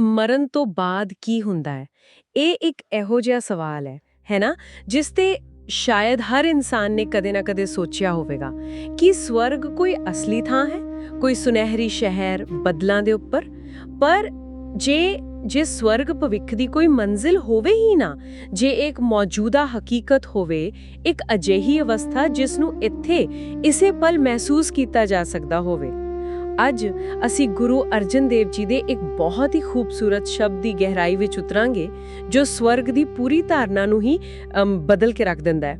ਮਰਨ ਤੋਂ ਬਾਅਦ ਕੀ ਹੁੰਦਾ ਹੈ? ਇਹ ਇੱਕ ਇਹੋ ਜਿਹਾ ਸਵਾਲ ਹੈ ਹੈ ਨਾ? ਜਿਸ ਤੇ ਸ਼ਾਇਦ ਹਰ ਇਨਸਾਨ ਨੇ ਕਦੇ ਨਾ ਕਦੇ ਸੋਚਿਆ ਹੋਵੇਗਾ ਕਿ ਸਵਰਗ ਕੋਈ ਅਸਲੀ ਥਾਂ ਹੈ, ਕੋਈ ਸੁਨਹਿਰੀ ਸ਼ਹਿਰ ਬਦਲਾਂ ਦੇ ਉੱਪਰ? ਪਰ ਜੇ ਜੇ ਸਵਰਗ ਭਵਿੱਖ ਦੀ ਕੋਈ ਮੰਜ਼ਿਲ ਹੋਵੇ ਹੀ ਨਾ, ਜੇ ਇੱਕ ਮੌਜੂਦਾ ਹਕੀਕਤ ਹੋਵੇ, ਇੱਕ ਅਜਿਹੀ ਅਵਸਥਾ ਜਿਸ ਨੂੰ ਇੱਥੇ ਇਸੇ ਪਲ ਮਹਿਸੂਸ ਕੀਤਾ ਜਾ ਸਕਦਾ ਹੋਵੇ ਅੱਜ ਅਸੀਂ ਗੁਰੂ ਅਰਜਨ ਦੇਵ ਜੀ ਦੇ ਇੱਕ ਬਹੁਤ ਹੀ ਖੂਬਸੂਰਤ ਸ਼ਬਦ ਦੀ ਗਹਿਰਾਈ ਵਿੱਚ ਉਤਰਾਂਗੇ, ਜੋ ਸਵਰਗ ਦੀ ਪੂਰੀ ਧਾਰਨਾ ਨੂੰ ਹੀ ਬਦਲ ਕੇ ਰੱਖ ਦਿੰਦਾ ਹੈ।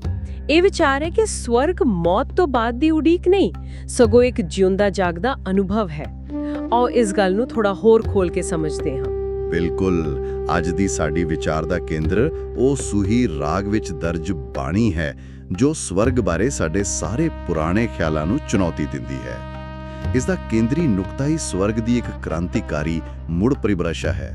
ਇਹ ਵਿਚਾਰ ਹੈ ਕਿ ਸਵਰਗ ਮੌਤ ਤੋਂ ਬਾਅਦ ਦੀ ਉਡੀਕ ਨਹੀਂ, ਸਗੋਂ ਇੱਕ ਜਿਉਂਦਾ ਜਾਗਦਾ ਅਨੁਭਵ ਹੈ। ਆਓ ਇਸ ਗੱਲ ਨੂੰ ਥੋੜਾ ਹੋਰ ਖੋਲ ਕੇ ਸਮਝਦੇ ਹਾਂ। ਬਿਲਕੁਲ, ਅੱਜ ਦੀ ਸਾਡੀ ਵਿਚਾਰ ਦਾ ਕੇਂਦਰ ਉਹ ਸੂਹੀ ਰਾਗ ਵਿੱਚ ਦਰਜ ਬਾਣੀ ਹੈ, ਜੋ ਸਵਰਗ ਬਾਰੇ ਸਾਡੇ ਸਾਰੇ ਪੁਰਾਣੇ ਖਿਆਲਾਂ ਨੂੰ ਚੁਣੌਤੀ ਦਿੰਦੀ ਹੈ। ਇਸ ਦਾ ਕੇਂਦਰੀ ਨੁਕਤਾ ਹੀ ਸਵਰਗ ਦੀ ਇੱਕ ਕ੍ਰਾਂਤੀਕਾਰੀ ਮੁੜ ਪਰਿਭਾਸ਼ਾ ਹੈ।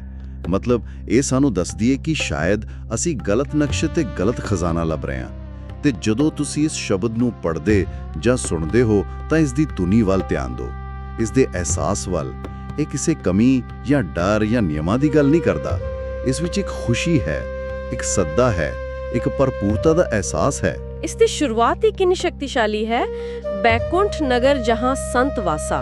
ਮਤਲਬ ਇਹ ਸਾਨੂੰ ਦੱਸਦੀ ਹੈ ਕਿ ਸ਼ਾਇਦ ਅਸੀਂ ਗਲਤ ਨਕਸ਼ੇ ਤੇ ਗਲਤ ਖਜ਼ਾਨਾ ਲੱਭ ਰਹੇ ਹਾਂ ਤੇ ਜਦੋਂ ਤੁਸੀਂ ਇਸ ਸ਼ਬਦ ਨੂੰ ਪੜ੍ਹਦੇ ਜਾਂ ਸੁਣਦੇ ਹੋ ਤਾਂ ਇਸ ਦੀ ਧੁਨੀ ਵੱਲ ਧਿਆਨ ਦਿਓ। ਇਸ ਦੇ ਅਹਿਸਾਸ ਵੱਲ ਇਹ ਕਿਸੇ ਕਮੀ ਜਾਂ ਡਰ ਜਾਂ ਨਿਯਮਾਂ ਦੀ ਗੱਲ ਨਹੀਂ ਕਰਦਾ। ਇਸ ਵਿੱਚ ਇੱਕ ਖੁਸ਼ੀ ਹੈ, ਇੱਕ ਸੱਦਾ ਹੈ, ਇੱਕ ਭਰਪੂਰਤਾ ਦਾ ਅਹਿਸਾਸ ਹੈ। ਇਸ ਦੀ ਸ਼ੁਰੂਆਤ ਹੀ ਕਿੰਨੀ ਸ਼ਕਤੀਸ਼ਾਲੀ ਹੈ? ਬੈਕੁੰਠ ਨਗਰ ਜਹਾਂ ਸੰਤ ਵਾਸਾ।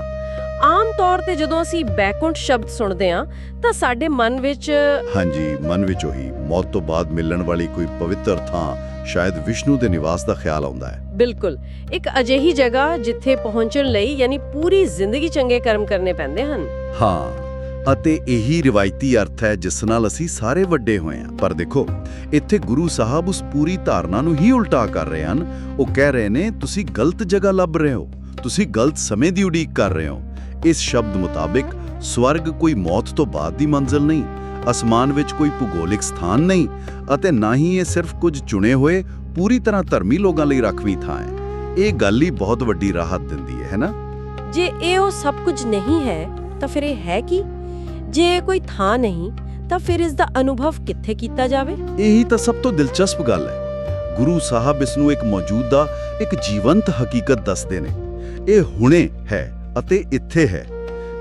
ਆਮ ਤੌਰ ਤੇ ਜਦੋਂ ਅਸੀਂ ਬੈਕੁੰਠ ਸ਼ਬਦ ਸੁਣਦੇ ਹਾਂ ਤਾਂ ਸਾਡੇ ਮਨ ਵਿੱਚ ਹਾਂਜੀ ਮਨ ਵਿੱਚ ਉਹੀ ਮੌਤ ਤੋਂ ਬਾਅਦ ਮਿਲਣ ਵਾਲੀ ਕੋਈ ਪਵਿੱਤਰ ਥਾਂ ਸ਼ਾਇਦ ਵਿਸ਼ਨੂੰ ਦੇ ਨਿਵਾਸ ਦਾ ਖਿਆਲ ਆਉਂਦਾ ਹੈ। ਬਿਲਕੁਲ। ਇੱਕ ਅਜਿਹੀ ਜਗ੍ਹਾ ਜਿੱਥੇ ਪਹੁੰਚਣ ਲਈ ਯਾਨੀ ਪੂਰੀ ਜ਼ਿੰਦਗੀ ਚੰਗੇ ਕਰਮ ਕਰਨੇ ਪੈਂਦੇ ਹਨ। ਹਾਂ ਅਤੇ ਇਹੀ ਰਿਵਾਇਤੀ ਅਰਥ ਹੈ ਜਿਸ ਨਾਲ ਅਸੀਂ ਸਾਰੇ ਵੱਡੇ ਹੋਏ ਹਾਂ। ਪਰ ਦੇਖੋ, ਇੱਥੇ ਗੁਰੂ ਸਾਹਿਬ ਉਸ ਪੂਰੀ ਧਾਰਨਾ ਨੂੰ ਹੀ ਉਲਟਾ ਕਰ ਰਹੇ ਹਨ। ਉਹ ਕਹਿ ਰਹੇ ਨੇ, ਤੁਸੀਂ ਗਲਤ ਜਗ੍ਹਾ ਲੱਭ ਰਹੇ ਹੋ। ਤੁਸੀਂ ਗਲਤ ਸਮੇਂ ਦੀ ਉਡੀਕ ਕਰ ਰਹੇ ਹੋ। ਇਸ ਸ਼ਬਦ ਮੁਤਾਬਿਕ ਸਵਰਗ ਕੋਈ ਮੌਤ ਤੋਂ ਬਾਅਦ ਦੀ ਮੰਜ਼ਿਲ ਨਹੀਂ, ਅਸਮਾਨ ਵਿੱਚ ਕੋਈ ਭੂਗੋਲਿਕ ਸਥਾਨ ਨਹੀਂ ਅਤੇ ਨਾ ਹੀ ਇਹ ਸਿਰਫ ਕੁਝ ਚੁਣੇ ਹੋਏ, ਪੂਰੀ ਤਰ੍ਹਾਂ ਧਰਮੀ ਲੋਕਾਂ ਲਈ ਰੱਖਵੀਂ ਥਾਂ ਹੈ। ਇਹ ਗੱਲ ਹੀ ਬਹੁਤ ਵੱਡੀ ਰਾਹਤ ਦਿੰਦੀ ਹੈ ਹੈ ਨਾ? ਜੇ ਇਹ ਉਹ ਸਭ ਕੁਝ ਨਹੀਂ ਹੈ, ਤਾਂ ਫਿਰ ਇਹ ਹੈ ਕੀ? ਜੇ ਕੋਈ ਥਾਂ ਨਹੀਂ, ਤਾਂ ਫਿਰ ਇਸ ਦਾ ਅਨੁਭਵ ਕਿੱਥੇ ਕੀਤਾ ਜਾਵੇ? ਇਹੀ ਤਾਂ ਸਭ ਤੋਂ ਦਿਲਚਸਪ ਗੱਲ ਹੈ। ਗੁਰੂ ਸਾਹਿਬ ਇਸ ਨੂੰ ਇੱਕ ਮੌਜੂਦਾ, ਇੱਕ ਜੀਵੰਤ ਹਕੀਕਤ ਦੱਸਦੇ ਨੇ। ਇਹ ਹੁਣੇ ਹੈ ਅਤੇ ਇੱਥੇ ਹੈ।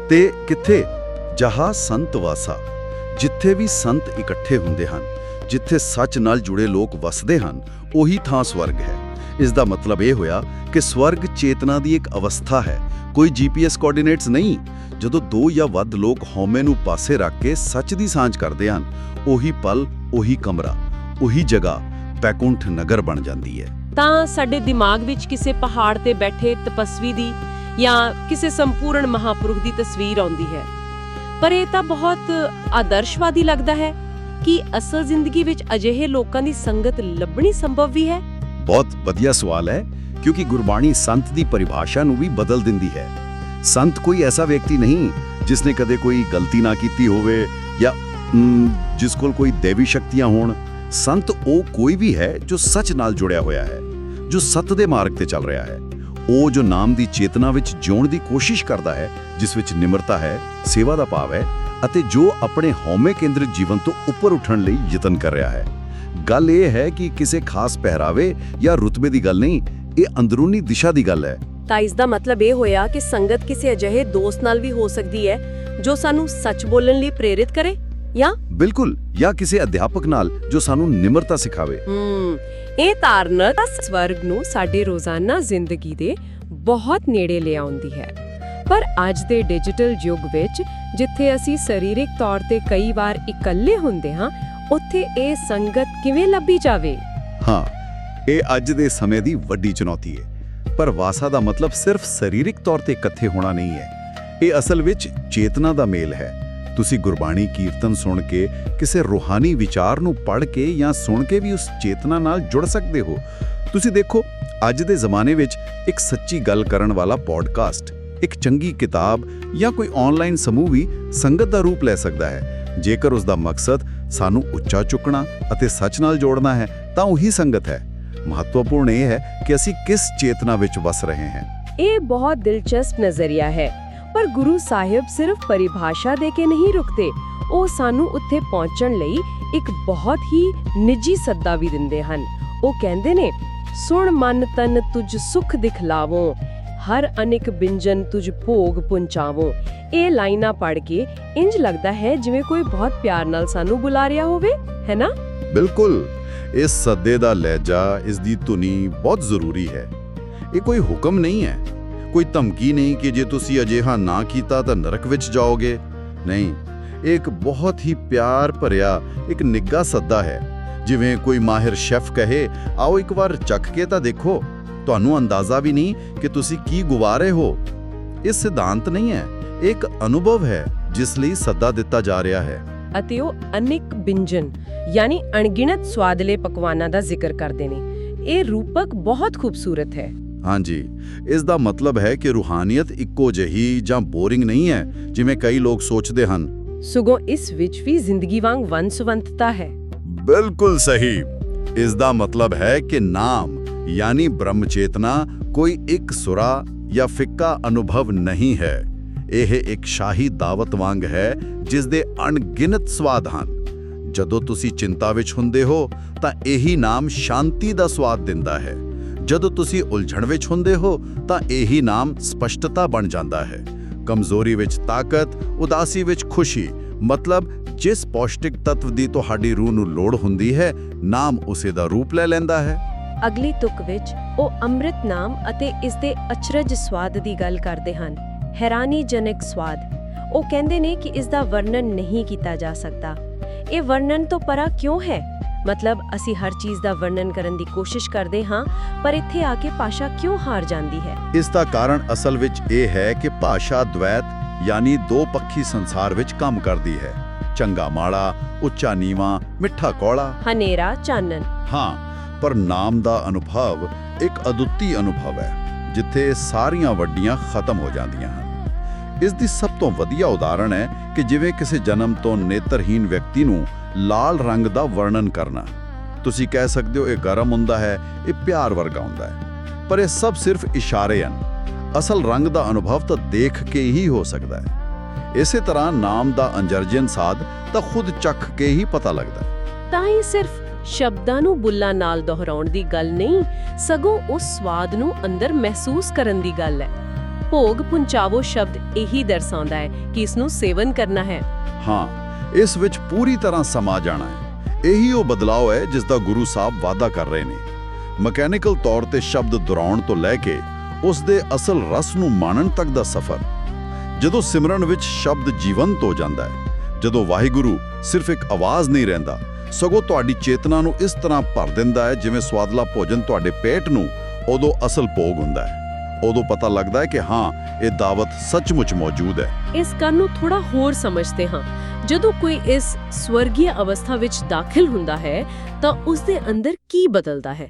ਤੇ ਕਿੱਥੇ? ਜਹਾ ਸੰਤ ਵਾਸਾ। ਜਿੱਥੇ ਵੀ ਸੰਤ ਇਕੱਠੇ ਹੁੰਦੇ ਹਨ, ਜਿੱਥੇ ਸੱਚ ਨਾਲ ਜੁੜੇ ਲੋਕ ਵਸਦੇ ਹਨ, ਉਹੀ ਥਾਂ ਸਵਰਗ ਹੈ। ਇਸ ਦਾ ਮਤਲਬ ਇਹ ਹੋਇਆ ਕਿ ਸਵਰਗ ਚੇਤਨਾ ਦੀ ਇੱਕ ਅਵਸਥਾ ਹੈ। ਕੋਈ ਜੀਪੀਐਸ ਕੋਆਰਡੀਨੇਟਸ ਨਹੀਂ। ਜਦੋਂ ਦੋ ਜਾਂ ਵੱਧ ਲੋਕ ਹਉਮੈ ਨੂੰ ਪਾਸੇ ਰੱਖ ਕੇ ਸੱਚ ਦੀ ਸਾਂਝ ਕਰਦੇ ਹਨ, ਉਹੀ ਪਲ, ਉਹੀ ਕਮਰਾ, ਉਹੀ ਜਗ੍ਹਾ ਬੈਕੁੰਠ ਨਗਰ ਬਣ ਜਾਂਦੀ ਹੈ। ਤਾਂ ਸਾਡੇ ਦਿਮਾਗ ਵਿੱਚ ਕਿਸੇ ਪਹਾੜ ਤੇ ਬੈਠੇ ਤਪਸਵੀ ਦੀ ਜਾਂ ਕਿਸੇ ਸੰਪੂਰਨ ਮਹਾਪੁਰਖ ਦੀ ਤਸਵੀਰ ਆਉਂਦੀ ਹੈ। ਪਰ ਇਹ ਤਾਂ ਬਹੁਤ ਆਦਰਸ਼ਵਾਦੀ ਲੱਗਦਾ ਹੈ ਕਿ ਅਸਲ ਜ਼ਿੰਦਗੀ ਵਿੱਚ ਅਜਿਹੇ ਲੋਕਾਂ ਦੀ ਸੰਗਤ ਲੱਭਣੀ ਸੰਭਵ ਵੀ ਹੈ ਬਹੁਤ ਵਧੀਆ ਸਵਾਲ ਹੈ, ਕਿਉਂਕਿ ਗੁਰਬਾਣੀ ਸੰਤ ਦੀ ਪਰਿਭਾਸ਼ਾ ਨੂੰ ਵੀ ਬਦਲ ਦਿੰਦੀ ਹੈ। ਸੰਤ ਕੋਈ ਐਸਾ ਵਿਅਕਤੀ ਨਹੀਂ ਜਿਸ ਨੇ ਕਦੇ ਕੋਈ ਗਲਤੀ ਨਾ ਕੀਤੀ ਹੋਵੇ ਜਾਂ ਜਿਸ ਕੋਲ ਕੋਈ ਦੇਵੀ ਸ਼ਕਤੀਆਂ ਹੋਣ। ਸੰਤ ਉਹ ਕੋਈ ਵੀ ਹੈ ਜੋ ਸੱਚ ਨਾਲ ਜੁੜਿਆ ਹੋਇਆ ਹੈ, ਜੋ ਸੱਤ ਦੇ ਮਾਰਗ ਤੇ ਚੱਲ ਰਿਹਾ ਹੈ। ਉਹ ਜੋ ਨਾਮ ਦੀ ਚੇਤਨਾ ਵਿੱਚ ਜਿਉਣ ਦੀ ਕੋਸ਼ਿਸ਼ ਕਰਦਾ ਹੈ, ਜਿਸ ਵਿੱਚ ਨਿਮਰਤਾ ਹੈ, ਸੇਵਾ ਦਾ ਭਾਵ ਹੈ ਅਤੇ ਜੋ ਆਪਣੇ ਹਉਮੈ ਕੇਂਦਰਿਤ ਜੀਵਨ ਤੋਂ ਉੱਪਰ ਉੱਠਣ ਲਈ ਯਤਨ ਕਰ ਰਿਹਾ ਹੈ। ਗੱਲ ਇਹ ਹੈ ਕਿ ਕਿਸੇ ਖਾਸ ਪਹਿਰਾਵੇ ਜਾਂ ਰੁਤਬੇ ਦੀ ਗੱਲ ਨਹੀਂ ਇਹ ਅੰਦਰੂਨੀ ਦਿਸ਼ਾ ਦੀ ਗੱਲ ਹੈ। ਤਾਂ ਇਸ ਦਾ ਮਤਲਬ ਇਹ ਹੋਇਆ ਕਿ ਸੰਗਤ ਕਿਸੇ ਅਜਿਹੇ ਦੋਸਤ ਨਾਲ ਵੀ ਹੋ ਸਕਦੀ ਹੈ ਜੋ ਸਾਨੂੰ ਸੱਚ ਬੋਲਣ ਲਈ ਪ੍ਰੇਰਿਤ ਕਰੇ ਜਾਂ ਬਿਲਕੁਲ ਜਾਂ ਕਿਸੇ ਅਧਿਆਪਕ ਨਾਲ ਜੋ ਸਾਨੂੰ ਨਿਮਰਤਾ ਸਿਖਾਵੇ। ਹਮ ਇਹ ਧਾਰਨਾ ਸਵਰਗ ਨੂੰ ਸਾਡੇ ਰੋਜ਼ਾਨਾ ਜ਼ਿੰਦਗੀ ਦੇ ਬਹੁਤ ਨੇੜੇ ਲੈ ਆਉਂਦੀ ਹੈ। ਪਰ ਅੱਜ ਦੇ ਡਿਜੀਟਲ ਯੁੱਗ ਵਿੱਚ ਜਿੱਥੇ ਅਸੀਂ ਸਰੀਰਕ ਤੌਰ ਤੇ ਕਈ ਵਾਰ ਇਕੱਲੇ ਹੁੰਦੇ ਹਾਂ ਉੱਥੇ ਇਹ ਸੰਗਤ ਕਿਵੇਂ ਲੱਭੀ ਜਾਵੇ? ਹਾਂ, ਇਹ ਅੱਜ ਦੇ ਸਮੇਂ ਦੀ ਵੱਡੀ ਚੁਣੌਤੀ ਹੈ। ਪਰ ਵਾਸਾ ਦਾ ਮਤਲਬ ਸਿਰਫ ਸਰੀਰਕ ਤੌਰ ਤੇ ਇਕੱਠੇ ਹੋਣਾ ਨਹੀਂ ਹੈ। ਇਹ ਅਸਲ ਵਿੱਚ ਚੇਤਨਾ ਦਾ ਮੇਲ ਹੈ। ਤੁਸੀਂ ਗੁਰਬਾਣੀ ਕੀਰਤਨ ਸੁਣ ਕੇ ਕਿਸੇ ਰੂਹਾਨੀ ਵਿਚਾਰ ਨੂੰ ਪੜ੍ਹ ਕੇ ਜਾਂ ਸੁਣ ਕੇ ਵੀ ਉਸ ਚੇਤਨਾ ਨਾਲ ਜੁੜ ਸਕਦੇ ਹੋ। ਤੁਸੀਂ ਦੇਖੋ, ਅੱਜ ਦੇ ਜ਼ਮਾਨੇ ਵਿੱਚ ਇੱਕ ਸੱਚੀ ਗੱਲ ਕਰਨ ਵਾਲਾ ਪੋਡਕਾਸਟ, ਇੱਕ ਚੰਗੀ ਕਿਤਾਬ ਜਾਂ ਕੋਈ ਆਨਲਾਈਨ ਸਮੂਹ ਵੀ ਸੰਗਤ ਦਾ ਰੂਪ ਲੈ ਸਕਦਾ ਹੈ। ਜੇਕਰ ਉਸ ਦਾ ਮਕਸਦ ਸਾਨੂੰ ਉੱਚਾ ਚੁੱਕਣਾ ਅਤੇ ਸੱਚ ਨਾਲ ਜੋੜਨਾ ਹੈ, ਤਾਂ ਉਹੀ ਸੰਗਤ ਹੈ। ਮਹੱਤਵਪੂਰਨ ਇਹ ਹੈ ਕਿ ਅਸੀਂ ਕਿਸ ਚੇਤਨਾ ਵਿੱਚ ਵਸ ਰਹੇ ਹਾਂ। ਇਹ ਬਹੁਤ ਦਿਲਚਸਪ ਨਜ਼ਰੀਆ ਹੈ, ਪਰ ਗੁਰੂ ਸਾਹਿਬ ਸਿਰਫ ਪਰਿਭਾਸ਼ਾ ਦੇ ਕੇ ਨਹੀਂ ਰੁਕਦੇ। ਉਹ ਸਾਨੂੰ ਉੱਥੇ ਪਹੁੰਚਣ ਲਈ ਇੱਕ ਬਹੁਤ ਹੀ ਨਿੱਜੀ ਸੱਦਾ ਵੀ ਦਿੰਦੇ ਹਨ। ਉਹ ਕਹਿੰਦੇ ਨੇ, ਸੁਣ ਮਨ ਤਨ ਤੁਝ ਸੁਖ ਦਿਖਲਾਵੋ। ਹਰ ਅਨਿਕ ਬਿੰਜਨ ਤੁਝ ਭੋਗ ਪੁੰਚਾਵੋ। ਇਹ ਲਾਈਨਾਂ ਪੜ੍ਹ ਕੇ ਇੰਜ ਲੱਗਦਾ ਹੈ ਜਿਵੇਂ ਕੋਈ ਬਹੁਤ ਪਿਆਰ ਨਾਲ ਸਾਨੂੰ ਬੁਲਾ ਰਿਹਾ ਹੋਵੇ, ਹੈ ਨਾ? ਬਿਲਕੁਲ। ਇਸ ਸੱਦੇ ਦਾ ਲਹਿਜਾ, ਇਸ ਦੀ ਧੁਨੀ ਬਹੁਤ ਜ਼ਰੂਰੀ ਹੈ। ਇਹ ਕੋਈ ਹੁਕਮ ਨਹੀਂ ਹੈ। ਕੋਈ ਧਮਕੀ ਨਹੀਂ ਕਿ ਜੇ ਤੁਸੀਂ ਅਜਿਹਾ ਨਾ ਕੀਤਾ ਤਾਂ ਨਰਕ ਵਿੱਚ ਜਾਓਗੇ। ਨਹੀਂ, ਇਹ ਇੱਕ ਬਹੁਤ ਹੀ ਪਿਆਰ ਭਰਿਆ, ਇੱਕ ਨਿੱਘਾ ਸੱਦਾ ਹੈ। ਜਿਵੇਂ ਕੋਈ ਮਾਹਿਰ ਸ਼ੈਫ ਕਹੇ, ਆਓ ਇੱਕ ਵਾਰ ਚੱਖ ਕੇ ਤਾਂ ਦੇਖੋ। ਤੁਹਾਨੂੰ ਅੰਦਾਜ਼ਾ ਵੀ ਨਹੀਂ ਕਿ ਤੁਸੀਂ ਕੀ ਗੁਵਾ ਰਹੇ ਹੋ। ਇਹ ਸਿਧਾਂਤ ਨਹੀਂ ਹੈ ਇੱਕ ਅਨੁਭਵ ਹੈ ਜਿਸ ਲਈ ਸੱਦਾ ਦਿੱਤਾ ਜਾ ਰਿਹਾ ਹੈ। ਅਤੇ ਉਹ ਅਨਿਕ ਬਿੰਜਨ ਯਾਨੀ ਅਣਗਿਣਤ ਸਵਾਦਲੇ ਪਕਵਾਨਾਂ ਦਾ ਜ਼ਿਕਰ ਕਰਦੇ ਨੇ। ਇਹ ਰੂਪਕ ਬਹੁਤ ਖੂਬਸੂਰਤ ਹੈ। ਹਾਂਜੀ ਇਸ ਦਾ ਮਤਲਬ ਹੈ ਕਿ ਰੂਹਾਨੀਅਤ ਇੱਕੋ ਜਿਹੀ ਜਾਂ ਬੋਰਿੰਗ ਨਹੀਂ ਹੈ ਜਿਵੇਂ ਕਈ ਲੋਕ ਸੋਚਦੇ ਹਨ। ਸਗੋਂ ਇਸ ਵਿੱਚ ਵੀ ਜ਼ਿੰਦਗੀ ਵਾਂਗ ਵੰਸਵੰਤਤਾ ਹੈ। ਬਿਲਕੁਲ ਸਹੀ। ਇਸ ਦਾ ਮਤਲਬ ਹੈ ਕਿ ਨਾਮ ਯਾਨੀ ਬ੍ਰਹਮ ਚੇਤਨਾ ਕੋਈ ਇੱਕ ਸੁਰਾ ਜਾਂ ਫਿੱਕਾ ਅਨੁਭਵ ਨਹੀਂ ਹੈ। ਇਹ ਇੱਕ ਸ਼ਾਹੀ ਦਾਵਤ ਵਾਂਗ ਹੈ ਜਿਸ ਦੇ ਅਣਗਿਣਤ ਸਵਾਦ ਹਨ। ਜਦੋਂ ਤੁਸੀਂ ਚਿੰਤਾ ਵਿੱਚ ਹੁੰਦੇ ਹੋ, ਤਾਂ ਇਹੀ ਨਾਮ ਸ਼ਾਂਤੀ ਦਾ ਸਵਾਦ ਦਿੰਦਾ ਹੈ। ਜਦੋਂ ਤੁਸੀਂ ਉਲਝਣ ਵਿੱਚ ਹੁੰਦੇ ਹੋ, ਤਾਂ ਇਹੀ ਨਾਮ ਸਪਸ਼ਟਤਾ ਬਣ ਜਾਂਦਾ ਹੈ। ਕਮਜ਼ੋਰੀ ਵਿੱਚ ਤਾਕਤ, ਉਦਾਸੀ ਵਿੱਚ ਖੁਸ਼ੀ, ਮਤਲਬ ਜਿਸ ਪੌਸ਼ਟਿਕ ਤੱਤਵ ਦੀ ਤੁਹਾਡੀ ਰੂਹ ਨੂੰ ਲੋੜ ਹੁੰਦੀ ਹੈ, ਨਾਮ ਉਸੇ ਦਾ ਰੂਪ ਲੈ ਲੈਂਦਾ ਹੈ। ਅਗਲੀ ਤੁਕ ਵਿੱਚ ਉਹ ਅੰਮ੍ਰਿਤ ਨਾਮ ਅਤੇ ਇਸ ਦੇ ਅਚਰਜ ਸਵਾਦ ਦੀ ਗੱਲ ਕਰਦੇ ਹਨ। ਹੈਰਾਨੀਜਨਕ ਸਵਾਦ। ਉਹ ਕਹਿੰਦੇ ਨੇ ਕਿ ਇਸ ਦਾ ਵਰਣਨ ਨਹੀਂ ਕੀਤਾ ਜਾ ਸਕਦਾ। ਇਹ ਵਰਣਨ ਤੋਂ ਪਰਾ ਕਿਉਂ ਹੈ? ਮਤਲਬ ਅਸੀਂ ਹਰ ਚੀਜ਼ ਦਾ ਵਰਣਨ ਕਰਨ ਦੀ ਕੋਸ਼ਿਸ਼ ਕਰਦੇ ਹਾਂ ਪਰ ਇੱਥੇ ਆ ਕੇ ਭਾਸ਼ਾ ਕਿਉਂ ਹਾਰ ਜਾਂਦੀ ਹੈ? ਇਸ ਦਾ ਕਾਰਨ ਅਸਲ ਵਿੱਚ ਇਹ ਹੈ ਕਿ ਭਾਸ਼ਾ ਦ્વੈਤ ਯਾਨੀ ਦੋ ਪੱਖੀ ਸੰਸਾਰ ਵਿੱਚ ਕੰਮ ਕਰਦੀ ਹੈ। ਚੰਗਾ ਮਾੜਾ ਉੱਚਾ ਨੀਵਾ ਮਿੱਠਾ ਕੌੜਾ ਹਨੇਰਾ ਚਾਨਣ। ਹਾਂ ਪਰ ਨਾਮ ਦਾ ਅਨੁਭਵ ਇੱਕ ਅਦੁੱਤੀ ਅਨੁਭਵ ਹੈ, ਜਿੱਥੇ ਸਾਰੀਆਂ ਵੱਡੀਆਂ ਖਤਮ ਹੋ ਜਾਂਦੀਆਂ ਹਨ। ਇਸ ਦੀ ਸਭ ਤੋਂ ਵਧੀਆ ਉਦਾਹਰਣ ਹੈ ਕਿ ਜਿਵੇਂ ਕਿਸੇ ਜਨਮ ਤੋਂ ਨੇਤਰਹੀਨ ਵਿਅਕਤੀ ਨੂੰ ਲਾਲ ਰੰਗ ਦਾ ਵਰਣਨ ਕਰਨਾ। ਤੁਸੀਂ ਕਹਿ ਸਕਦੇ ਹੋ ਇਹ ਗਰਮ ਹੁੰਦਾ ਹੈ, ਇਹ ਪਿਆਰ ਵਰਗਾ ਹੁੰਦਾ ਹੈ, ਪਰ ਇਹ ਸਭ ਸਿਰਫ ਇਸ਼ਾਰੇ ਹਨ। ਅਸਲ ਰੰਗ ਦਾ ਅਨੁਭਵ ਤਾਂ ਦੇਖ ਕੇ ਹੀ ਹੋ ਸਕਦਾ ਹੈ। ਇਸੇ ਤਰ੍ਹਾਂ ਨਾਮ ਦਾ ਅੰਜਰਜਨ ਸਾਧ ਤਾਂ ਖੁਦ ਚੱਖ ਕੇ ਹੀ ਪਤਾ ਲੱਗਦਾ ਤਾਂ ਇਹ ਸਿਰਫ ਸ਼ਬਦਾਂ ਨੂੰ ਬੁੱਲਾਂ ਨਾਲ ਦੁਹਰਾਉਣ ਦੀ ਗੱਲ ਨਹੀਂ, ਸਗੋਂ ਉਸ ਸਵਾਦ ਨੂੰ ਅੰਦਰ ਮਹਿਸੂਸ ਕਰਨ ਦੀ ਗੱਲ ਹੈ। ਭੋਗ ਪੁੰਚਾਵੋ ਸ਼ਬਦ ਇਹੀ ਦਰਸਾਉਂਦਾ ਹੈ ਕਿ ਇਸ ਨੂੰ ਸੇਵਨ ਕਰਨਾ ਹੈ। ਹਾਂ, ਇਸ ਵਿੱਚ ਪੂਰੀ ਤਰ੍ਹਾਂ ਸਮਾ ਜਾਣਾ ਹੈ। ਇਹੀ ਉਹ ਬਦਲਾਅ ਹੈ ਜਿਸ ਦਾ ਗੁਰੂ ਸਾਹਿਬ ਵਾਅਦਾ ਕਰ ਰਹੇ ਨੇ। ਮਕੈਨੀਕਲ ਤੌਰ ਤੇ ਸ਼ਬਦ ਦੁਹਰਾਉਣ ਤੋਂ ਲੈ ਕੇ ਉਸ ਦੇ ਅਸਲ ਰਸ ਨੂੰ ਮਾਣਨ ਤੱਕ ਦਾ ਸਫ਼ਰ। ਜਦੋਂ ਸਿਮਰਨ ਵਿੱਚ ਸ਼ਬਦ ਜੀਵੰਤ ਹੋ ਜਾਂਦਾ ਹੈ, ਜਦੋਂ ਵਾਹਿਗੁਰੂ ਸਿਰਫ ਇੱਕ ਆਵਾਜ਼ ਨਹੀਂ ਰਹਿੰਦਾ ਸਗੋਂ ਤੁਹਾਡੀ ਚੇਤਨਾ ਨੂੰ ਇਸ ਤਰ੍ਹਾਂ ਭਰ ਦਿੰਦਾ ਹੈ ਜਿਵੇਂ ਸਵਾਦਲਾ ਭੋਜਨ ਤੁਹਾਡੇ ਪੇਟ ਨੂੰ ਉਦੋਂ ਅਸਲ ਭੋਗ ਹੁੰਦਾ ਹੈ। ਉਦੋਂ ਪਤਾ ਲੱਗਦਾ ਹੈ ਕਿ ਹਾਂ ਇਹ ਦਾਵਤ ਸੱਚਮੁੱਚ ਮੌਜੂਦ ਹੈ। ਇਸ ਗੱਲ ਨੂੰ ਥੋੜਾ ਹੋਰ ਸਮਝਦੇ ਹਾਂ। ਜਦੋਂ ਕੋਈ ਇਸ ਸਵਰਗੀ ਅਵਸਥਾ ਵਿੱਚ ਦਾਖਲ ਹੁੰਦਾ ਹੈ ਤਾਂ ਉਸ ਦੇ ਅੰਦਰ ਕੀ ਬਦਲਦਾ ਹੈ?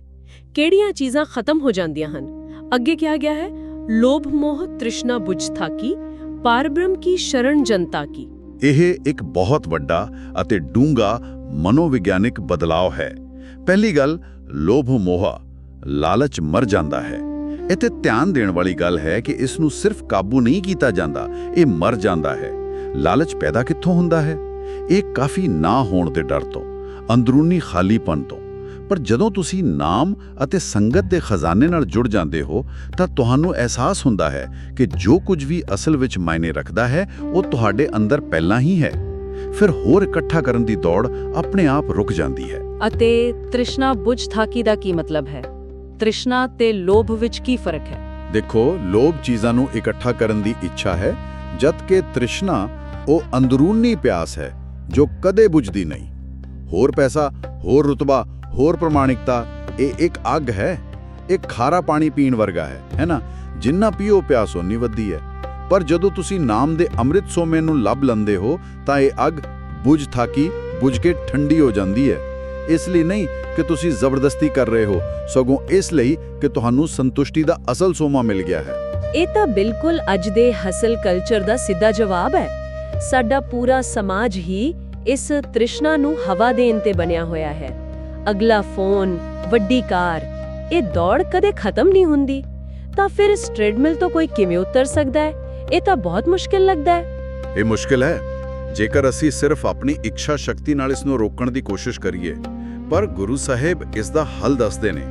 ਕਿਹੜੀਆਂ ਚੀਜ਼ਾਂ ਖਤਮ ਹੋ ਜਾਂਦੀਆਂ ਹਨ? ਅੱਗੇ ਕਿਹਾ ਗਿਆ ਹੈ ਲੋਭ ਮੋਹ ਤ੍ਰਿਸ਼ਨਾ ਬੁਝ ਥਾਕੀ ਪਾਰਬ੍ਰਹਮ ਕੀ ਸ਼ਰਨ ਜਨਤਾ ਕੀ ਇਹ ਇੱਕ ਬਹੁਤ ਵੱਡਾ ਅਤੇ ਡੂੰਘਾ ਮਨੋਵਿਗਿਆਨਿਕ ਬਦਲਾਅ ਹੈ। ਪਹਿਲੀ ਗੱਲ ਲੋਭ ਮੋਹ ਲਾਲਚ ਮਰ ਜਾਂਦਾ ਹੈ। ਇੱਥੇ ਧਿਆਨ ਦੇਣ ਵਾਲੀ ਗੱਲ ਹੈ ਕਿ ਇਸ ਨੂੰ ਸਿਰਫ ਕਾਬੂ ਨਹੀਂ ਕੀਤਾ ਜਾਂਦਾ, ਇਹ ਮਰ ਜਾਂਦਾ ਹੈ। ਲਾਲਚ ਪੈਦਾ ਕਿੱਥੋਂ ਹੁੰਦਾ ਹੈ? ਇਹ ਕਾਫੀ ਨਾ ਹੋਣ ਦੇ ਡਰ ਤੋਂ, ਅੰਦਰੂਨੀ ਖਾਲੀਪਨ ਤੋਂ। ਪਰ ਜਦੋਂ ਤੁਸੀਂ ਨਾਮ ਅਤੇ ਸੰਗਤ ਦੇ ਖਜ਼ਾਨੇ ਨਾਲ ਜੁੜ ਜਾਂਦੇ ਹੋ, ਤਾਂ ਤੁਹਾਨੂੰ ਅਹਿਸਾਸ ਹੁੰਦਾ ਹੈ ਕਿ ਜੋ ਕੁਝ ਵੀ ਅਸਲ ਵਿੱਚ ਮਾਇਨੇ ਰੱਖਦਾ ਹੈ, ਉਹ ਤੁਹਾਡੇ ਅੰਦਰ ਪਹਿਲਾਂ ਹੀ ਹੈ। ਫਿਰ ਹੋਰ ਇਕੱਠਾ ਕਰਨ ਦੀ ਦੌੜ ਆਪਣੇ ਆਪ ਰੁਕ ਜਾਂਦੀ ਹੈ। ਅਤੇ ਤ੍ਰਿਸ਼ਨਾ ਬੁਝ ਥਾਕੀ ਦਾ ਕੀ ਮਤਲਬ ਹੈ? ਤ੍ਰਿਸ਼ਨਾ ਤੇ ਲੋਭ ਵਿੱਚ ਕੀ ਫ਼ਰਕ ਹੈ? ਦੇਖੋ ਲੋਭ ਚੀਜ਼ਾਂ ਨੂੰ ਇਕੱਠਾ ਕਰਨ ਦੀ ਇੱਛਾ ਹੈ ਜਦ ਕਿ ਤ੍ਰਿਸ਼ਨਾ ਉਹ ਅੰਦਰੂਨੀ ਪਿਆਸ ਹੈ ਜੋ ਕਦੇ ਬੁਝਦੀ ਨਹੀਂ। ਹੋਰ ਪੈਸਾ ਹੋਰ ਰੁਤਬਾ ਹੋਰ ਪ੍ਰਮਾਣਿਕਤਾ ਇਹ ਇੱਕ ਅੱਗ ਹੈ। ਇੱਕ ਖਾਰਾ ਪਾਣੀ ਪੀਣ ਵਰਗਾ ਹੈ ਹੈ ਨਾ? ਜਿੰਨਾ ਪੀਓ ਪਿਆਸ ਉਨੀ ਵੱਧਦੀ ਹੈ। ਪਰ ਜਦੋਂ ਤੁਸੀਂ ਨਾਮ ਦੇ ਅੰਮ੍ਰਿਤ ਸੋਮੇ ਨੂੰ ਲੱਭ ਲੰਦੇ ਹੋ, ਤਾਂ ਇਹ ਅੱਗ ਬੁਝ ਥਾਕੀ, ਬੁਝ ਕੇ ਠੰਡੀ ਹੋ ਜਾਂਦੀ ਹੈ। ਇਸ ਲਈ ਨਹੀਂ ਕਿ ਤੁਸੀਂ ਜ਼ਬਰਦਸਤੀ ਕਰ ਰਹੇ ਹੋ, ਸਗੋਂ ਇਸ ਲਈ ਕਿ ਤੁਹਾਨੂੰ ਸੰਤੁਸ਼ਟੀ ਦਾ ਅਸਲ ਸੋਮਾ ਮਿਲ ਗਿਆ ਹੈ। ਇਹ ਤਾਂ ਬਿਲਕੁਲ ਅੱਜ ਦੇ ਹਸਲ ਕਲਚਰ ਦਾ ਸਿੱਧਾ ਜਵਾਬ ਹੈ। ਸਾਡਾ ਪੂਰਾ ਸਮਾਜ ਹੀ ਇਸ ਤ੍ਰਿਸ਼ਨਾ ਨੂੰ ਹਵਾ ਦੇਣ ਤੇ ਬਣਿਆ ਹੋਇਆ ਹੈ। ਅਗਲਾ ਫੋਨ ਵੱਡੀ ਕਾਰ, ਇਹ ਦੌੜ ਕਦੇ ਖਤਮ ਨਹੀਂ ਹੁੰਦੀ। ਤਾਂ ਫਿਰ ਇਸ ਟ੍ਰੈਡਮਿਲ ਤੋਂ ਕੋਈ ਕਿਵੇਂ ਉਤਰ ਸਕਦਾ ਹੈ? ਇਹ ਤਾਂ ਬਹੁਤ ਮੁਸ਼ਕਿਲ ਲੱਗਦਾ ਹੈ। ਇਹ ਮੁਸ਼ਕਿਲ ਹੈ। ਜੇਕਰ ਅਸੀਂ ਸਿਰਫ ਆਪਣੀ ਇੱਛਾ ਸ਼ਕਤੀ ਨਾਲ ਇਸ ਨੂੰ ਰੋਕਣ ਦੀ ਕੋਸ਼ਿਸ਼ ਕਰੀਏ ਪਰ ਗੁਰੂ ਸਾਹਿਬ ਇਸ ਦਾ ਹੱਲ ਦੱਸਦੇ ਨੇ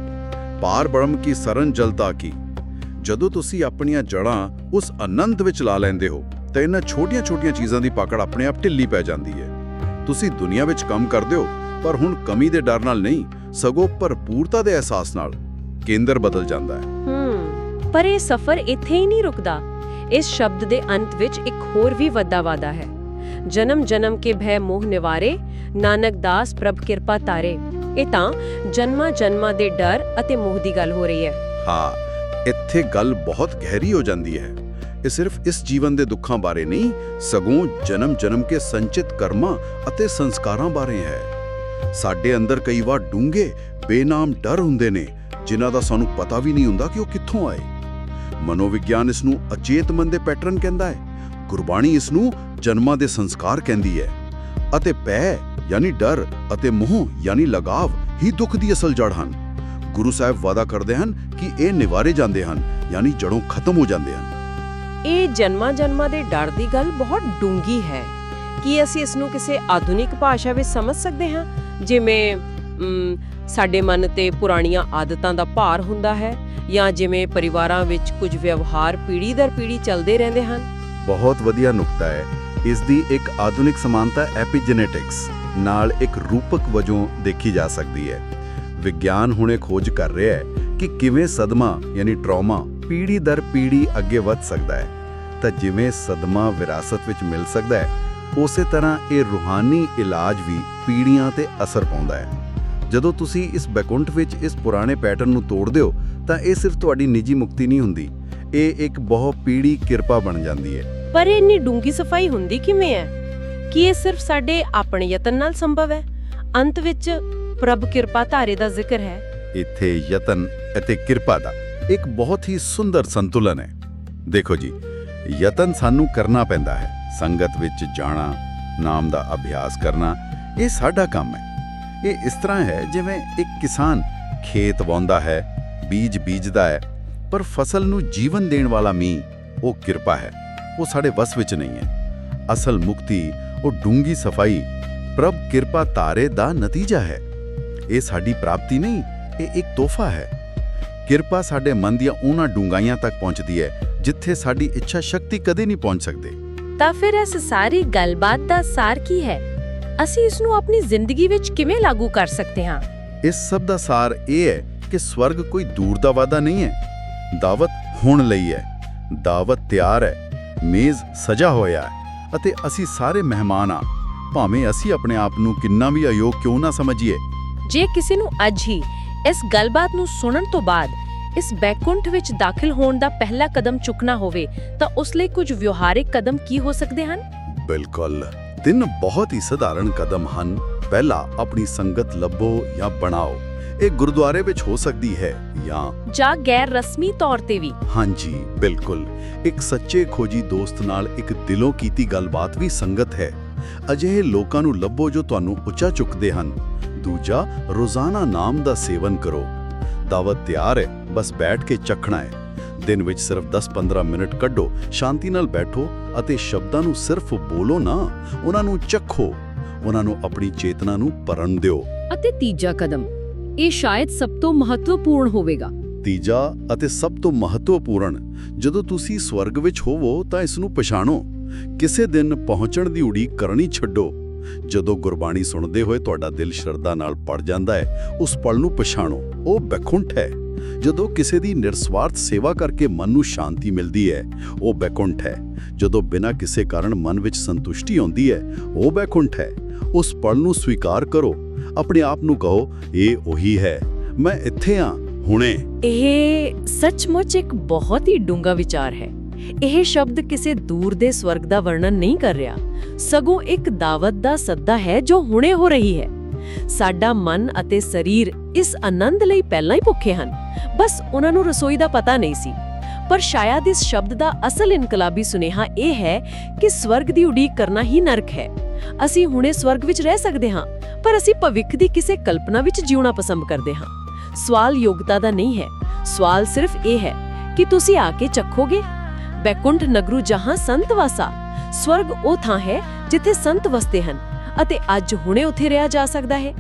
ਪਾਰ ਬ੍ਰਹਮ ਕੀ ਸਰਨ ਜਲਤਾ ਕੀ। ਜਦੋਂ ਤੁਸੀਂ ਆਪਣੀਆਂ ਜੜਾਂ ਉਸ ਅਨੰਤ ਵਿੱਚ ਲਾ ਲੈਂਦੇ ਹੋ ਤਾਂ ਇਹਨਾਂ ਛੋਟੀਆਂ-ਛੋਟੀਆਂ ਚੀਜ਼ਾਂ ਦੀ ਪਕੜ ਆਪਣੇ ਆਪ ਢਿੱਲੀ ਪੈ ਜਾਂਦੀ ਹੈ। ਤੁਸੀਂ ਦੁਨੀਆ ਵਿੱਚ ਕੰਮ ਕਰਦੇ ਹੋ ਪਰ ਹੁਣ ਕਮੀ ਦੇ ਡਰ ਨਾਲ ਨਹੀਂ ਸਗੋਂ ਭਰਪੂਰਤਾ ਦੇ ਅਹਿਸਾਸ ਨਾਲ। ਕੇਂਦਰ ਬਦਲ ਜਾਂਦਾ ਹੈ। ਹੂੰ ਪਰ ਇਹ ਸਫ਼ਰ ਇੱਥੇ ਹੀ ਨਹੀਂ ਰੁਕਦਾ। ਇਸ ਸ਼ਬਦ ਦੇ ਅੰਤ ਵਿੱਚ ਇੱਕ ਹੋਰ ਵੀ ਵੱਡਾ ਵਾਦਾ ਹੈ। ਜਨਮ ਜਨਮ ਕੇ ਭੈ ਮੋਹ ਨਿਵਾਰੇ, ਨਾਨਕ ਦਾਸ ਪ੍ਰਭ ਕਿਰਪਾ ਤਾਰੇ। ਇਹ ਤਾਂ ਜਨਮਾਂ ਜਨਮਾਂ ਦੇ ਡਰ ਅਤੇ ਮੋਹ ਦੀ ਗੱਲ ਹੋ ਰਹੀ ਹੈ। ਹਾਂ, ਇੱਥੇ ਗੱਲ ਬਹੁਤ ਗਹਿਰੀ ਹੋ ਜਾਂਦੀ ਹੈ। ਇਹ ਸਿਰਫ ਇਸ ਜੀਵਨ ਦੇ ਦੁੱਖਾਂ ਬਾਰੇ ਨਹੀਂ, ਸਗੋਂ ਜਨਮ ਜਨਮ ਕੇ ਸੰਚਿਤ ਕਰਮਾਂ ਅਤੇ ਸੰਸਕਾਰਾਂ ਬਾਰੇ ਹੈ। ਸਾਡੇ ਅੰਦਰ ਕਈ ਵਾਰ ਡੂੰਘੇ, ਬੇਨਾਮ ਡਰ ਹੁੰਦੇ ਨੇ, ਜਿਨ੍ਹਾਂ ਦਾ ਸਾਨੂੰ ਪਤਾ ਵੀ ਨਹੀਂ ਹੁੰਦਾ ਕਿ ਉਹ ਕਿੱਥੋਂ ਆਏ। ਮਨੋਵਿਗਿਆਨ ਇਸ ਨੂੰ ਅਚੇਤ ਮਨ ਦੇ ਪੈਟਰਨ ਕਹਿੰਦਾ ਹੈ। ਗੁਰਬਾਣੀ ਇਸ ਨੂੰ ਜਨਮਾਂ ਦੇ ਸੰਸਕਾਰ ਕਹਿੰਦੀ ਹੈ। ਅਤੇ ਪੈ ਯਾਨੀ ਡਰ ਅਤੇ ਮੋਹ ਯਾਨੀ ਲਗਾਵ ਹੀ ਦੁੱਖ ਦੀ ਅਸਲ ਜੜ ਹਨ। ਗੁਰੂ ਸਾਹਿਬ ਵਾਦਾ ਕਰਦੇ ਹਨ ਕਿ ਇਹ ਨਿਵਾਰੇ ਜਾਂਦੇ ਹਨ, ਯਾਨੀ ਜੜੋਂ ਖਤਮ ਹੋ ਜਾਂਦੇ ਹਨ। ਇਹ ਜਨਮਾਂ ਜਨਮਾਂ ਦੇ ਡਰ ਦੀ ਗੱਲ ਬਹੁਤ ਡੂੰਗੀ ਹੈ। ਕੀ ਅਸੀਂ ਇਸ ਨੂੰ ਕਿਸੇ ਆਧੁਨਿਕ ਭਾਸ਼ਾ ਵਿੱਚ ਸਮਝ ਸਕਦੇ ਹਾਂ? ਜਿਵੇਂ ਸਾਡੇ ਮਨ ਤੇ ਪੁਰਾਣੀਆਂ ਆਦਤਾਂ ਦਾ ਭਾਰ ਹੁੰਦਾ ਹੈ ਜਾਂ ਜਿਵੇਂ ਪਰਿਵਾਰਾਂ ਵਿੱਚ ਕੁਝ ਵਿਵਹਾਰ ਪੀੜ੍ਹੀ ਦਰ ਪੀੜ੍ਹੀ ਚੱਲਦੇ ਰਹਿੰਦੇ ਹਨ? ਬਹੁਤ ਵਧੀਆ ਨੁਕਤਾ ਹੈ। ਇਸ ਦੀ ਇੱਕ ਆਧੁਨਿਕ ਸਮਾਨਤਾ ਐਪੀਜੈਨੇਟਿਕਸ ਨਾਲ ਇੱਕ ਰੂਪਕ ਵਜੋਂ ਦੇਖੀ ਜਾ ਸਕਦੀ ਹੈ। ਵਿਗਿਆਨ ਹੁਣੇ ਖੋਜ ਕਰ ਰਿਹਾ ਹੈ ਕਿ ਕਿਵੇਂ ਸਦਮਾ ਯਾਨੀ ਟਰਾਮਾ ਪੀੜ੍ਹੀ ਦਰ ਪੀੜ੍ਹੀ ਅੱਗੇ ਵੱਧ ਸਕਦਾ ਹੈ। ਤਾਂ ਜਿਵੇਂ ਸਦਮਾ ਵਿਰਾਸਤ ਵਿੱਚ ਮਿਲ ਸਕਦਾ ਹੈ, ਉਸੇ ਤਰ੍ਹਾਂ ਇਹ ਰੂਹਾਨੀ ਇਲਾਜ ਵੀ ਪੀੜ੍ਹੀਆਂ ਤੇ ਅਸਰ ਪਾਉਂਦਾ ਹੈ। ਜਦੋਂ ਤੁਸੀਂ ਇਸ ਬੈਕੁੰਠ ਵਿੱਚ ਇਸ ਪੁਰਾਣੇ ਪੈਟਰਨ ਨੂੰ ਤੋੜਦੇ ਹੋ ਤਾਂ ਇਹ ਸਿਰਫ ਤੁਹਾਡੀ ਨਿੱਜੀ ਮੁਕਤੀ ਨਹੀਂ ਹੁੰਦੀ ਇਹ ਇੱਕ ਬਹੁ ਪੀੜ੍ਹੀ ਕਿਰਪਾ ਬਣ ਜਾਂਦੀ ਹੈ। ਪਰ ਇਹ ਇੰਨੀ ਡੂੰਗੀ ਸਫ਼ਾਈ ਹੁੰਦੀ ਕਿਵੇਂ ਹੈ? ਕੀ ਇਹ ਸਿਰਫ ਸਾਡੇ ਆਪਣੇ ਯਤਨ ਨਾਲ ਸੰਭਵ ਹੈ? ਅੰਤ ਵਿੱਚ ਪ੍ਰਭ ਕਿਰਪਾ ਧਾਰੇ ਦਾ ਜ਼ਿਕਰ ਹੈ। ਇੱਥੇ ਯਤਨ ਅਤੇ ਕਿਰਪਾ ਦਾ ਇੱਕ ਬਹੁਤ ਹੀ ਸੁੰਦਰ ਸੰਤੁਲਨ ਹੈ। ਦੇਖੋ ਜੀ ਯਤਨ ਸਾਨੂੰ ਕਰਨਾ ਪੈਂਦਾ ਹੈ। ਸੰਗਤ ਵਿੱਚ ਜਾਣਾ ਨਾਮ ਦਾ ਅਭਿਆਸ ਕਰਨਾ ਇਹ ਸਾਡਾ ਕੰਮ ਹੈ। ਇਹ ਇਸ ਤਰ੍ਹਾਂ ਹੈ ਜਿਵੇਂ ਇੱਕ ਕਿਸਾਨ ਖੇਤ ਵਾਉਂਦਾ ਹੈ ਬੀਜ ਬੀਜਦਾ ਹੈ ਪਰ ਫਸਲ ਨੂੰ ਜੀਵਨ ਦੇਣ ਵਾਲਾ ਮੀਂਹ ਉਹ ਕਿਰਪਾ ਹੈ। ਉਹ ਸਾਡੇ ਵਸ ਵਿੱਚ ਨਹੀਂ ਹੈ। ਅਸਲ ਮੁਕਤੀ ਉਹ ਡੂੰਗੀ ਸਫ਼ਾਈ ਪ੍ਰਭ ਕਿਰਪਾ ਤਾਰੇ ਦਾ ਨਤੀਜਾ ਹੈ। ਇਹ ਸਾਡੀ ਪ੍ਰਾਪਤੀ ਨਹੀਂ ਇਹ ਇੱਕ ਤੋਹਫਾ ਹੈ। ਕਿਰਪਾ ਸਾਡੇ ਮਨ ਦੀਆਂ ਉਹਨਾਂ ਡੂੰਘਾਈਆਂ ਤੱਕ ਪਹੁੰਚਦੀ ਹੈ ਜਿੱਥੇ ਸਾਡੀ ਇੱਛਾ ਸ਼ਕਤੀ ਕਦੇ ਨਹੀਂ ਪਹੁੰਚ ਸਕਦੀ। ਤਾਂ ਫਿਰ ਇਸ ਸਾਰੀ ਗੱਲਬਾਤ ਦਾ ਸਾਰ ਕੀ ਹੈ? ਅਸੀਂ ਇਸ ਨੂੰ ਆਪਣੀ ਜ਼ਿੰਦਗੀ ਵਿੱਚ ਕਿਵੇਂ ਲਾਗੂ ਕਰ ਸਕਦੇ ਹਾਂ? ਇਸ ਸਭ ਦਾ ਸਾਰ ਇਹ ਹੈ ਕਿ ਸਵਰਗ ਕੋਈ ਦੂਰ ਦਾ ਵਾਦਾ ਨਹੀਂ ਹੈ। ਦਾਵਤ ਹੁਣ ਲਈ ਹੈ। ਦਾਵਤ ਤਿਆਰ ਹੈ। ਮੇਜ਼ ਸਜਾ ਹੋਇਆ ਹੈ ਅਤੇ ਅਸੀਂ ਸਾਰੇ ਮਹਿਮਾਨ ਆ ਭਾਵੇਂ ਅਸੀਂ ਆਪਣੇ ਆਪ ਨੂੰ ਕਿੰਨਾ ਵੀ ਅਯੋਗ ਕਿਉਂ ਨਾ ਸਮਝੀਏ। ਜੇ ਕਿਸੇ ਨੂੰ ਅੱਜ ਹੀ ਇਸ ਗੱਲਬਾਤ ਨੂੰ ਸੁਣਨ ਤੋਂ ਬਾਅਦ ਇਸ ਬੈਕੁੰਠ ਵਿੱਚ ਦਾਖਲ ਹੋਣ ਦਾ ਪਹਿਲਾ ਕਦਮ ਚੁੱਕਣਾ ਹੋਵੇ ਤਾਂ ਉਸ ਲਈ ਕੁਝ ਵਿਵਹਾਰਿਕ ਕਦਮ ਕੀ ਹੋ ਸਕਦੇ ਹਨ? ਬਿਲਕੁਲ। ਤਿੰਨ ਬਹੁਤ ਹੀ ਸਧਾਰਨ ਕਦਮ ਹਨ। ਪਹਿਲਾ ਆਪਣੀ ਸੰਗਤ ਲੱਭੋ ਜਾਂ ਬਣਾਓ। ਇਹ ਗੁਰਦੁਆਰੇ ਵਿੱਚ ਹੋ ਸਕਦੀ ਹੈ ਜਾਂ ਜਾਂ ਗੈਰ ਰਸਮੀ ਤੌਰ ਤੇ ਵੀ। ਹਾਂਜੀ ਬਿਲਕੁਲ। ਇੱਕ ਸੱਚੇ ਖੋਜੀ ਦੋਸਤ ਨਾਲ ਇੱਕ ਦਿਲੋਂ ਕੀਤੀ ਗੱਲਬਾਤ ਵੀ ਸੰਗਤ ਹੈ। ਅਜਿਹੇ ਲੋਕਾਂ ਨੂੰ ਲੱਭੋ ਜੋ ਤੁਹਾਨੂੰ ਉੱਚਾ ਚੁੱਕਦੇ ਹਨ। ਦੂਜਾ ਰੋਜ਼ਾਨਾ ਨਾਮ ਦਾ ਸੇਵਨ ਕਰੋ। ਦਾਵਤ ਤਿਆਰ ਹੈ ਬਸ ਬੈਠ ਕੇ ਚੱਖਣਾ ਹੈ। ਦਿਨ ਵਿੱਚ ਸਿਰਫ 10-15 ਮਿੰਟ ਕੱਢੋ ਸ਼ਾਂਤੀ ਨਾਲ ਬੈਠੋ ਅਤੇ ਸ਼ਬਦਾਂ ਨੂੰ ਸਿਰਫ ਬੋਲੋ ਨਾ ਉਹਨਾਂ ਨੂੰ ਚੱਖੋ। ਉਹਨਾਂ ਨੂੰ ਆਪਣੀ ਚੇਤਨਾ ਨੂੰ ਭਰਨ ਦਿਓ। ਅਤੇ ਤੀਜਾ ਕਦਮ ਇਹ ਸ਼ਾਇਦ ਸਭ ਤੋਂ ਮਹੱਤਵਪੂਰਨ ਹੋਵੇਗਾ। ਤੀਜਾ ਅਤੇ ਸਭ ਤੋਂ ਮਹੱਤਵਪੂਰਨ ਜਦੋਂ ਤੁਸੀਂ ਸਵਰਗ ਵਿੱਚ ਹੋਵੋ ਤਾਂ ਇਸ ਨੂੰ ਪਛਾਣੋ। ਕਿਸੇ ਦਿਨ ਪਹੁੰਚਣ ਦੀ ਉਡੀਕ ਕਰਨੀ ਛੱਡੋ। ਜਦੋਂ ਗੁਰਬਾਣੀ ਸੁਣਦੇ ਹੋਏ ਤੁਹਾਡਾ ਦਿਲ ਸ਼ਰਧਾ ਨਾਲ ਪੜ ਜਾਂਦਾ ਹੈ ਉਸ ਪਲ ਨੂੰ ਪਛਾਣੋ। ਉਹ ਬੈਕੁੰਠ ਹੈ। ਜਦੋਂ ਕਿਸੇ ਦੀ ਨਿਰਸਵਾਰਥ ਸੇਵਾ ਕਰਕੇ ਮਨ ਨੂੰ ਸ਼ਾਂਤੀ ਮਿਲਦੀ ਹੈ ਉਹ ਬੈਕੁੰਠ ਹੈ। ਜਦੋਂ ਬਿਨਾਂ ਕਿਸੇ ਕਾਰਨ ਮਨ ਵਿੱਚ ਸੰਤੁਸ਼ਟੀ ਆਉਂਦੀ ਹੈ ਉਹ ਬੈਕੁੰਠ ਹੈ। ਉਸ ਪਲ ਨੂੰ ਸਵੀਕਾਰ ਕਰੋ। ਆਪਣੇ ਆਪ ਨੂੰ ਕਹੋ, ਇਹ ਉਹੀ ਹੈ। ਮੈਂ ਇੱਥੇ ਆ, ਹੁਣੇ। ਇਹ ਸੱਚਮੁੱਚ ਇੱਕ ਬਹੁਤ ਹੀ ਡੂੰਘਾ ਵਿਚਾਰ ਹੈ। ਇਹ ਸ਼ਬਦ ਕਿਸੇ ਦੂਰ ਦੇ ਸਵਰਗ ਦਾ ਵਰਣਨ ਨਹੀਂ ਕਰ ਰਿਹਾ। ਸਗੋਂ ਇੱਕ ਦਾਵਤ ਦਾ ਸੱਦਾ ਹੈ ਜੋ ਹੁਣੇ ਹੋ ਰਹੀ ਹੈ। ਸਾਡਾ ਮਨ ਅਤੇ ਸਰੀਰ ਇਸ ਆਨੰਦ ਲਈ ਪਹਿਲਾਂ ਹੀ ਭੁੱਖੇ ਹਨ। ਬਸ ਉਹਨਾਂ ਨੂੰ ਰਸੋਈ ਦਾ ਪਤਾ ਨਹੀਂ ਸੀ। ਪਰ ਸ਼ਾਇਦ ਇਸ ਸ਼ਬਦ ਦਾ ਅਸਲ ਇਨਕਲਾਬੀ ਸੁਨੇਹਾ ਇਹ ਹੈ ਕਿ ਸਵਰਗ ਦੀ ਉਡੀਕ ਕਰਨਾ ਹੀ ਨਰਕ ਹੈ। ਅਸੀਂ ਹੁਣੇ ਸਵਰਗ ਵਿੱਚ ਰਹਿ ਸਕਦੇ ਹਾਂ, ਪਰ ਅਸੀਂ ਭਵਿੱਖ ਦੀ ਕਿਸੇ ਕਲਪਨਾ ਵਿੱਚ ਜਿਉਣਾ ਪਸੰਦ ਕਰਦੇ ਹਾਂ। ਸਵਾਲ ਯੋਗਤਾ ਦਾ ਨਹੀਂ ਹੈ। ਸਵਾਲ ਸਿਰਫ ਇਹ ਹੈ ਕਿ ਤੁਸੀਂ ਆ ਕੇ ਚੱਖੋਗੇ? ਬੈਕੁੰਠ ਨਗਰੂ ਜਹਾਂ ਸੰਤ ਵਾਸਾ। ਸਵਰਗ ਉਹ ਥਾਂ ਹੈ ਜਿੱਥੇ ਸੰਤ ਵਸਦੇ ਹਨ ਅਤੇ ਅੱਜ ਹੁਣੇ ਉੱਥੇ ਰਿਹਾ ਜਾ ਸਕਦਾ ਹੈ।